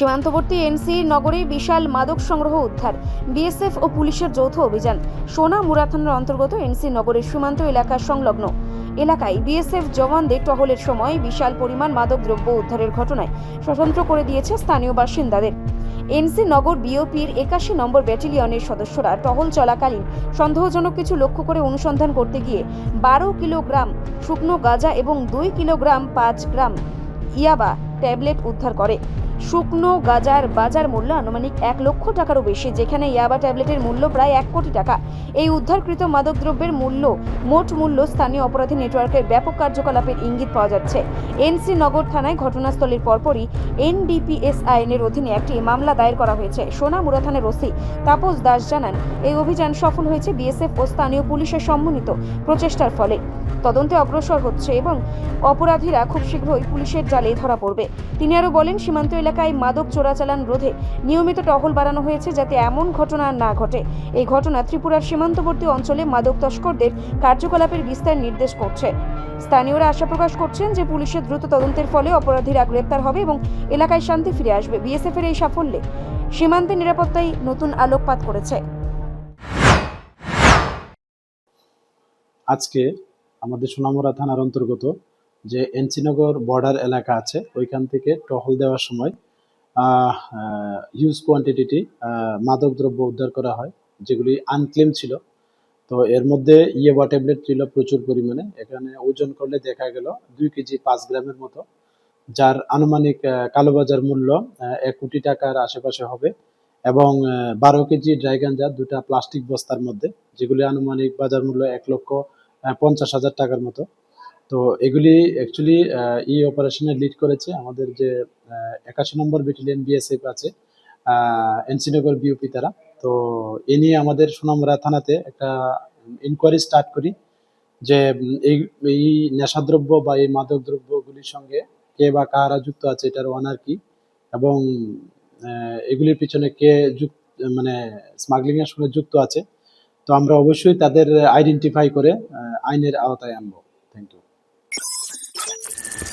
সীমান্তবর্তী এনসি নগরে বিশাল মাদক সংগ্রহ উদ্ধার, বিএসএফ ও পুলিশের যৌথ অভিযান। সোনা মুরা থানার অন্তর্গত এনসি নগরের সীমান্ত এলাকা সংলগ্ন। এলাকায় বিএসএফ জওয়ানদের টহলের সময় বিশাল পরিমাণ মাদক দ্রব্য উদ্ধারের ঘটনায় স্বতন্ত্র করে দিয়েছে স্থানীয় বাসিন্দাদের। এনসি নগর বিওপির একাশি নম্বর ব্যাটালিয়নের সদস্যরা টহল চলাকালীন সন্দেহজনক কিছু লক্ষ্য করে অনুসন্ধান করতে গিয়ে বারো কিলোগ্রাম শুকনো গাঁজা এবং দুই কিলোগ্রাম পাঁচ গ্রাম ইয়াবা ট্যাবলেট উদ্ধার করে। শুকনো গাজার বাজার মূল্য আনুমানিক এক লক্ষ টাকারও বেশি, যেখানে ইয়াবা ট্যাবলেটের মূল্য প্রায় এক কোটি টাকা। এই উদ্ধারকৃত মাদকদ্রব্যের মূল্য, মোট মূল্য স্থানীয় অপরাধী নেটওয়ার্কের ব্যাপক কার্যকলাপের ইঙ্গিত পাওয়া যাচ্ছে। এনসি নগর থানায় ঘটনাস্থলের পরপরই এনডিপিএস আইনের অধীনে একটি মামলা দায়ের করা হয়েছে। সোনামুড়া থানার ওসি তাপস দাস জানান, এই অভিযান সফল হয়েছে বিএসএফ ও স্থানীয় পুলিশের সম্মিলিত প্রচেষ্টার ফলে। তদন্তে অগ্রসর হচ্ছে এবং অপরাধীরা খুব শীঘ্রই পুলিশের জালে ধরা পড়বে। তিনি আরও বলেন, সীমান্ত এলাকায় মাদক চোরাচালান রোধে নিয়মিত টহল বাড়ানো হয়েছে যাতে এমন ঘটনা না ঘটে। এই ঘটনা ত্রিপুরার সীমান্তবর্তী অঞ্চলে মাদক তস্করদের কার্যকলাপের বিস্তার নির্দেশ করছে। স্থানীয়রা আশা প্রকাশ করছেন যে পুলিশের দ্রুত তদন্তের ফলে অপরাধীরা গ্রেপ্তার হবে এবং এলাকায় শান্তি ফিরে আসবে। বিএসএফ এর এই সাফল্যে সীমান্তে নিরাপত্তায় নতুন আলোকপাত করেছে। আজকে আমাদের সোনামুড়া থানার অন্তর্গত যে এনসিনগর বর্ডার এলাকা আছে, ওইখান থেকে টহল দেওয়ার সময় হিউজ কোয়ান্টিটি মাদক দ্রব্য উদ্ধার করা হয়, যেগুলি আনক্লেম ছিল। তো এর মধ্যে ইয়েবা ট্যাবলেট ছিল প্রচুর পরিমাণে। এখানে ওজন করলে দেখা গেল দুই কেজি পাঁচ গ্রামের মতো, যার আনুমানিক কালোবাজার মূল্য এক কোটি টাকার আশেপাশে হবে এবং বারো কেজি ড্রাই গাঞ্জা দুটা প্লাস্টিক বস্তার মধ্যে, যেগুলি আনুমানিক বাজার মূল্য এক লক্ষ পঞ্চাশ হাজার টাকার মতো। তো এগুলি অ্যাকচুয়ালি এই অপারেশনে লিড করেছে আমাদের যে একাশি নম্বর ব্যাটালিয়ন বিএসএফ আছে এনসিনগর বিউপি তারা। তো এ নিয়ে আমাদের সুনামরা থানাতে একটা ইনকোয়ারি স্টার্ট করি যে, এই এই নেশাদ্রব্য বা এই মাদক দ্রব্যগুলির সঙ্গে কে বা কারা যুক্ত আছে, এটার ওনার কি? এবং এগুলির পিছনে কে যুক্ত মানে স্মাগলিং এর সঙ্গে যুক্ত আছে। তো আমরা অবশ্যই তাদের আইডেন্টিফাই করে আইনের আওতায় আনব।